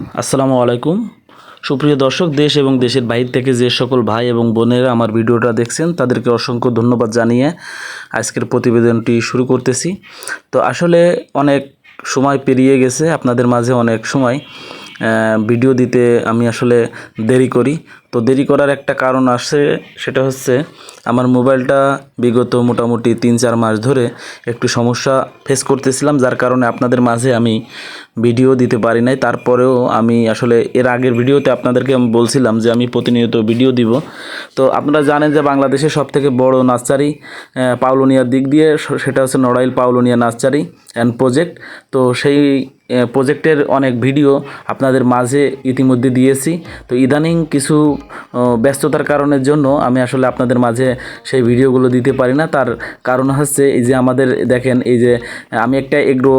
আসসালামু আলাইকুম। সুপ্রিয় দর্শক, দেশ এবং দেশের বাইরে থেকে যে সকল ভাই এবং বোনেরা আমার ভিডিওটা দেখছেন, তাদেরকে অসংখ্য ধন্যবাদ জানিয়ে আজকের প্রতিবেদনটি শুরু করতেছি। তো আসলে অনেক সময় পেরিয়ে গেছে, আপনাদের মাঝে অনেক সময় ভিডিও দিতে আমি আসলে দেরি করি। তো দেরি করার একটা কারণ আসে, সেটা হচ্ছে আমার মোবাইলটা বিগত মোটামুটি তিন চার মাস ধরে একটু সমস্যা ফেস করতেছিলাম, যার কারণে আপনাদের মাঝে আমি ভিডিও দিতে পারি নাই। তারপরেও আমি আসলে এর আগের ভিডিওতে আপনাদেরকে আমি বলছিলাম যে আমি প্রতিনিয়ত ভিডিও দিব। তো আপনারা জানেন যে বাংলাদেশের সব থেকে বড় নার্সারি পাউলোনিয়ার দিক দিয়ে সেটা হচ্ছে Narail paulownia nursery and project তো সেই প্রজেক্টের অনেক ভিডিও আপনাদের মাঝে ইতিমধ্যে দিয়েছি। তো ইদানিং কিছু ব্যস্ততার কারণের জন্য আমি আসলে আপনাদের মাঝে সেই ভিডিওগুলো দিতে পারি না। তার কারণ হচ্ছে এই যে আমাদের, দেখেন এই যে আমি একটা এগ্রো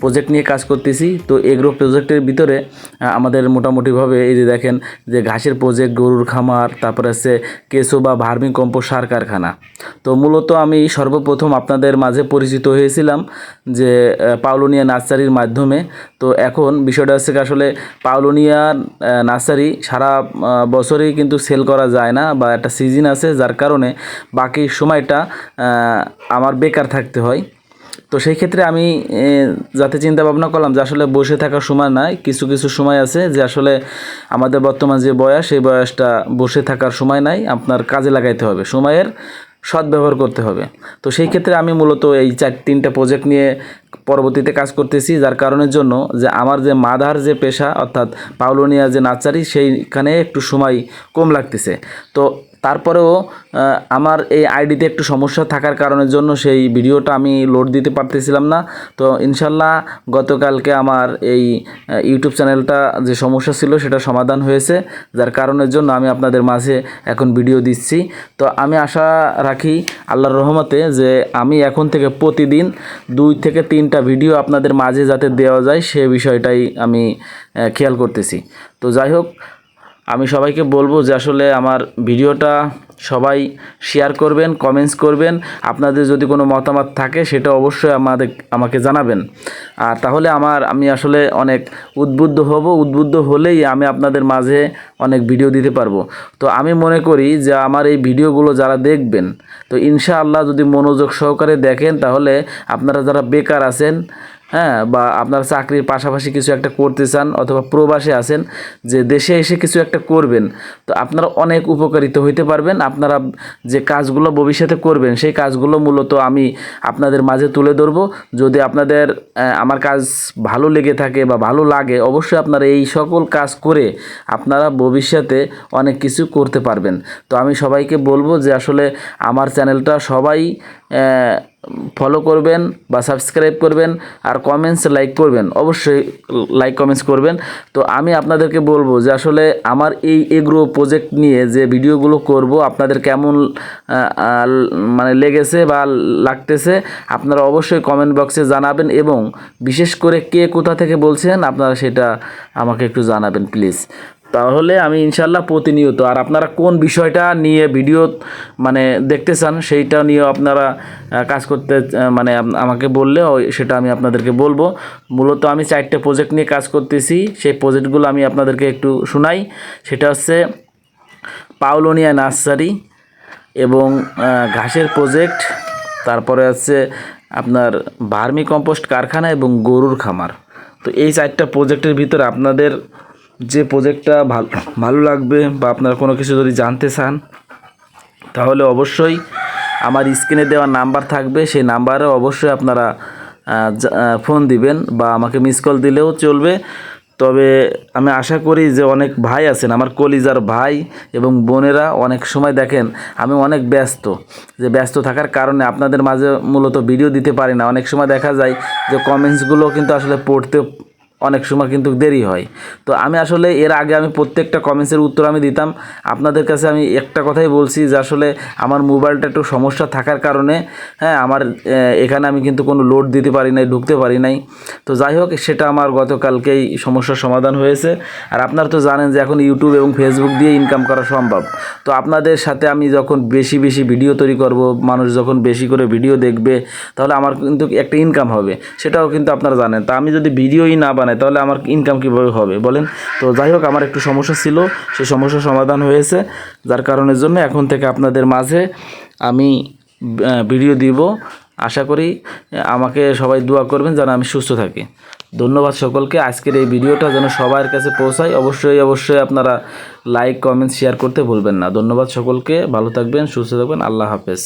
প্রজেক্ট নিয়ে কাজ করতেছি। তো এগ্রো প্রজেক্টের ভিতরে আমাদের মোটামুটিভাবে এই যে দেখেন যে ঘাসের প্রজেক্ট গরুর খামার, তারপরে হচ্ছে কেঁচো বা ভার্মি কম্পোস্ট, সার কারখানা। তো মূলত আমি সর্বপ্রথম আপনাদের মাঝে পরিচিত হয়েছিলাম যে পাউলোনিয়া নার্সারির মাধ্যমে। তো এখন বিষয়টা হচ্ছে আসলে পাউলোনিয়া নার্সারি সারা বছরেই কিন্তু সেল করা যায় না বা একটা সিজন আছে, যার কারণে বাকি সময়টা আমার বেকার থাকতে হয়। তো সেই ক্ষেত্রে আমি যাতে চিন্তা ভাবনা করলাম যে আসলে বসে থাকার সময় নাই, কিছু কিছু সময় আছে যে আসলে আমাদের বর্তমান যে বয়স, সেই বয়সটা বসে থাকার সময় নাই, আপনার কাজে লাগাইতে হবে, সময়ের সদ্ব্যবহার করতে হবে। তো সেই ক্ষেত্রে আমি মূলত এই চার, তিনটা প্রজেক্ট নিয়ে পরবর্তীতে কাজ করতেছি, যার কারণের জন্য যে আমার যে মাদার যে পেশা, অর্থাৎ পাউলোনিয়া যে নার্সারি, সেইখানে একটু সময় কম লাগতেছে। তো তারপরেও আমার এই আইডিতে একটু সমস্যা থাকার কারণের জন্য সেই ভিডিওটা আমি লোড দিতে পারতেছিলাম না। তো ইনশাল্লাহ গতকালকে আমার এই ইউটিউব চ্যানেলটা যে সমস্যা ছিল সেটা সমাধান হয়েছে, যার কারণের জন্য আমি আপনাদের মাঝে এখন ভিডিও দিচ্ছি। তো আমি আশা রাখি আল্লাহর রহমতে যে আমি এখন থেকে প্রতিদিন দুই থেকে তিনটা ভিডিও আপনাদের মাঝে যাতে দেওয়া যায় সে বিষয়টাই আমি খেয়াল করতেছি। তো যাই হোক আমি সবাইকে বলব যে আসলে আমার ভিডিওটা সবাই শেয়ার করবেন কমেন্টস করবেন। আপনাদের যদি কোনো মতামত থাকে, সেটা অবশ্যই আমাদের, আমাকে জানাবেন। আর তাহলে আমার, আমি আসলে অনেক উদ্বুদ্ধ হব। উদ্বুদ্ধ হলেই আমি আপনাদের মাঝে অনেক ভিডিও দিতে পারব। তো আমি মনে করি যে আমার এই ভিডিওগুলো যারা দেখবেন, তো ইনশাআল্লাহ যদি মনোযোগ সহকারে দেখেন, তাহলে আপনারা যারা বেকার আছেন হ্যাঁ বা আপনার চাকরির পাশাপাশি কিছু একটা করতে চান, অথবা প্রবাসে আছেন, যে দেশে এসে কিছু একটা করবেন, তো আপনারা অনেক উপকারিত হইতে পারবেন। আপনারা যে কাজগুলো ভবিষ্যতে করবেন, সেই কাজগুলো মূলত আমি আপনাদের মাঝে তুলে ধরবো। যদি আপনাদের আমার কাজ ভালো লেগে থাকে বা ভালো লাগে, অবশ্যই আপনারা এই সকল কাজ করে আপনারা ভবিষ্যতে অনেক কিছু করতে পারবেন। তো আমি সবাইকে বলব যে আসলে আমার চ্যানেলটা সবাই ফলো করবেন বা সাবস্ক্রাইব করবেন আর কমেন্টস লাইক করবেন। অবশ্যই লাইক কমেন্টস করবেন। তো আমি আপনাদেরকে বলব যে আসলে আমার এই এগ্রো প্রজেক্ট নিয়ে যে ভিডিওগুলো করব, আপনাদের কেমন মানে লেগেছে বা লাগতেছে, আপনারা অবশ্যই কমেন্ট বক্সে জানাবেন এবং বিশেষ করে কে কোথা থেকে বলছেন, আপনারা সেটা আমাকে একটু জানাবেন প্লিজ তাহলে আমি ইনশাল্লাহ প্রতিনিয়ত, আর আপনারা কোন বিষয়টা নিয়ে ভিডিও মানে দেখতে চান সেইটা নিয়েও আপনারা কাজ করতে মানে আমাকে বললে সেটা আমি আপনাদেরকে বলব। মূলত আমি চারটে প্রজেক্ট নিয়ে কাজ করতেছি, সেই প্রজেক্টগুলো আমি আপনাদেরকে একটু শোনাই। সেটা হচ্ছে পাউলোনিয়া নার্সারি এবং ঘাসের প্রজেক্ট তারপরে হচ্ছে আপনার ভার্মি কম্পোস্ট কারখানা এবং গরুর খামার। তো এই চারটা প্রজেক্টের ভিতরে আপনাদের যে প্রজেক্টটা ভালো ভালো লাগবে বা আপনারা কোনো কিছু যদি জানতে চান, তাহলে অবশ্যই আমার স্ক্রিনে দেওয়া নাম্বার থাকবে। সেই নাম্বারে অবশ্যই আপনারা ফোন দিবেন বা আমাকে মিস কল দিলেও চলবে। তবে আমি আশা করি যে অনেক ভাই আছেন, আমার কলিজার ভাই এবং বোনেরা অনেক সময় দেখেন, আমি অনেক ব্যস্ত। যে ব্যস্ত থাকার কারণে আপনাদের মাঝে মূলত ভিডিও দিতে পারি না। অনেক সময় দেখা যায় যে কমেন্টসগুলো কিন্তু আসলে পড়তে অনেক সময় কিন্তু দেরি হয়। তো আমি আসলে এর আগে আমি প্রত্যেকটা কমেন্টসের উত্তর আমি দিতাম। আপনাদের কাছে আমি একটা কথাই বলছি যে আসলে আমার মোবাইলটা একটু সমস্যা থাকার কারণে হ্যাঁ আমার এখানে আমি কিন্তু কোনো লোড দিতে পারি নাই, ঢুকতে পারি নাই। তো যাই হোক, সেটা আমার গতকালকেই সমস্যার সমাধান হয়েছে। আর আপনারা তো জানেন যে এখন ইউটিউব এবং ফেসবুক দিয়ে ইনকাম করা সম্ভব। তো আপনাদের সাথে আমি যখন বেশি বেশি ভিডিও তৈরি করব, মানুষ যখন বেশি করে ভিডিও দেখবে, তাহলে আমার কিন্তু একটা ইনকাম হবে। সেটাও কিন্তু আপনারা জানেন। তা আমি যদি ভিডিওই না বানাই তাহলে আমার ইনকাম কীভাবে হবে? বলেন। তো যাই হোক, আমার একটু সমস্যা ছিল, সেই সমস্যার সমাধান হয়েছে, যার কারণের জন্য এখন থেকে আপনাদের মাঝে আমি ভিডিও দিব। আশা করি, আমাকে সবাই দোয়া করবেন যেন আমি সুস্থ থাকি। ধন্যবাদ সকলকে। আজকের এই ভিডিওটা যেন সবার কাছে পৌঁছায়, অবশ্যই অবশ্যই আপনারা লাইক কমেন্ট শেয়ার করতে ভুলবেন না। ধন্যবাদ সকলকে। ভালো থাকবেন, সুস্থ থাকবেন। আল্লাহ হাফেজ।